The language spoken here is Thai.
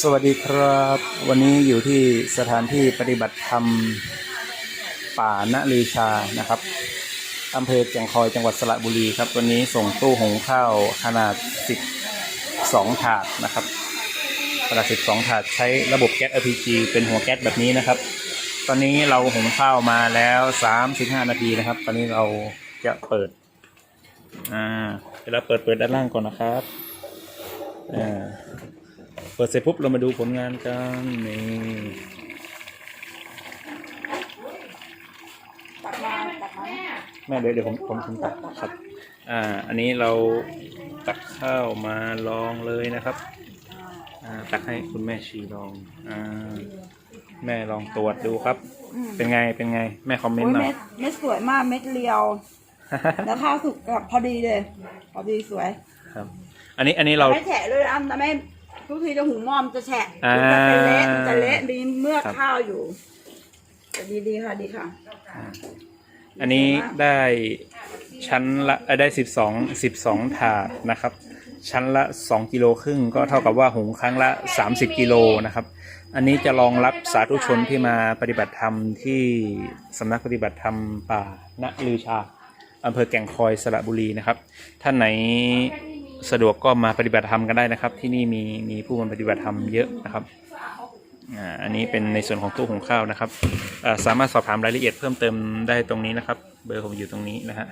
สวัสดีครับ วันนี้อยู่ที่สถานที่ปฏิบัติธรรมป่าณลือชานะครับอำเภอแก่งคอยจังหวัดสระบุรีครับ วันนี้ส่งตู้หุงข้าวขนาด 12 ถาดนะครับขนาด 12 ถาดใช้ระบบแก๊ส LPG เป็นหัวแก๊สแบบนี้นะครับ ตอนนี้เราหุงข้าวมาแล้ว 35 นาทีนะครับ ตอนนี้เราจะเปิดอ่าเดี๋ยวเราเปิดเปิดด้านล่างก่อนนะครับอ่า เปิดเสร็จปุ๊บเรามาดูผลงานกันนี่ตักมาตักมาแม่เดี๋ยวเดี๋ยวผมผมผมตักครับอ่าอันนี้เราตักข้าวมาลองเลยนะครับอ่าตักให้คุณแม่ชีลองอ่าแม่ลองตรวจดูครับ อืมเป็นไงเป็นไงแม่คอมเมนโอ้ต์ยหน่อเม็ย ดเม็ดสวยมากเม็ดเรียว แล้วข้าวสุกกับพอดีเลย พอดีสวยครับ อันนี้อันนี้เรา ไม่แฉะเลยนะแต่ไม่ ทุกทีจะหุงหม้อมนจะแฉะอ่าจะเป็นเละมันจะเละมีเมือกครับ ข้าวอยู่แต่ดีดีค่ะดีค่ะ อันนี้ได้ชั้นละเอ่อได้สิบสองสิบสองถาดนะครับ ชั้นละสองกิโลครึ่งก็เท่ากับว่าหุงครั้งละสามสิบกิโลนะครับ อันนี้จะรองรับสาธุชนที่มาปฏิบัติธรรมที่สำนักปฏิบัติธรรมป่าณลือชาอำเภอแก่งคอยสระบุรีนะครับ ท่านไหน สะดวกก็มาปฏิบัติธรรมกันได้นะครับ ที่นี่มีมีผู้มาปฏิบัติธรรมเยอะนะครับอ่าอันนี้เป็นในส่วนของตู้หุงข้าวนะครับสามารถสอบถามรายละเอียดเพิ่มเติมได้ตรงนี้นะครับ เบอร์ผมอยู่ตรงนี้นะฮะ